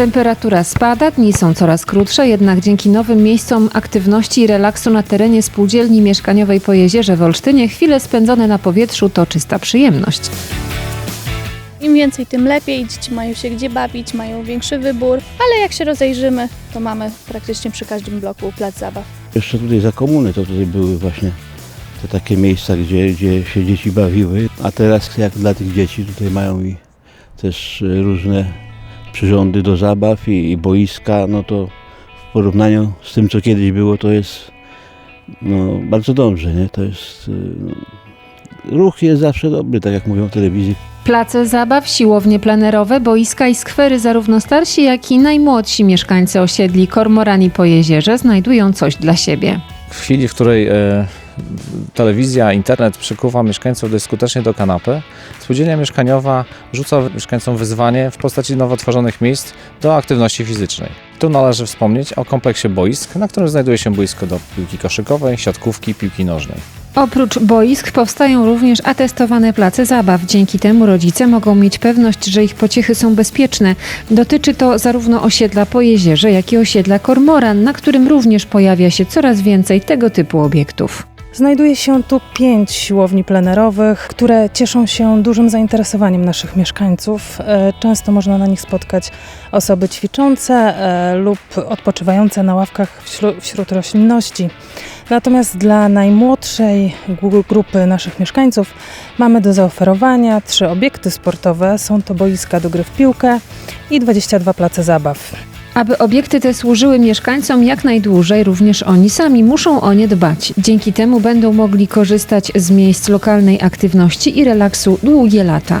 Temperatura spada, dni są coraz krótsze, jednak dzięki nowym miejscom aktywności i relaksu na terenie spółdzielni mieszkaniowej po jezierze w Olsztynie chwile spędzone na powietrzu to czysta przyjemność. Im więcej, tym lepiej. Dzieci mają się gdzie bawić, mają większy wybór, ale jak się rozejrzymy, to mamy praktycznie przy każdym bloku plac zabaw. Jeszcze tutaj za komuny to tutaj były właśnie te takie miejsca, gdzie, gdzie się dzieci bawiły. A teraz jak dla tych dzieci tutaj mają i też e, różne przyrządy do zabaw i, i boiska, no to w porównaniu z tym, co kiedyś było, to jest no, bardzo dobrze, nie? To jest... No, ruch jest zawsze dobry, tak jak mówią w telewizji. Place zabaw, siłownie plenerowe, boiska i skwery zarówno starsi, jak i najmłodsi mieszkańcy osiedli Kormorani po jezierze znajdują coś dla siebie. W chwili, w której e, telewizja, internet przykuwa mieszkańców dość skutecznie do kanapy, spółdzielnia mieszkaniowa rzuca mieszkańcom wyzwanie w postaci nowo tworzonych miejsc do aktywności fizycznej. Tu należy wspomnieć o kompleksie boisk, na którym znajduje się boisko do piłki koszykowej, siatkówki, piłki nożnej. Oprócz boisk powstają również atestowane place zabaw. Dzięki temu rodzice mogą mieć pewność, że ich pociechy są bezpieczne. Dotyczy to zarówno osiedla po jezierze, jak i osiedla Kormoran, na którym również pojawia się coraz więcej tego typu obiektów. Znajduje się tu pięć siłowni plenerowych, które cieszą się dużym zainteresowaniem naszych mieszkańców. E, Często można na nich spotkać osoby ćwiczące e, lub odpoczywające na ławkach wśród, roślinności. Natomiast dla najmłodszej gru- grupy naszych mieszkańców mamy do zaoferowania trzy obiekty sportowe. Są to boiska do gry w piłkę i 22 place zabaw. Aby obiekty te służyły mieszkańcom jak najdłużej, również oni sami muszą o nie dbać. Dzięki temu będą mogli korzystać z miejsc lokalnej aktywności i relaksu długie lata.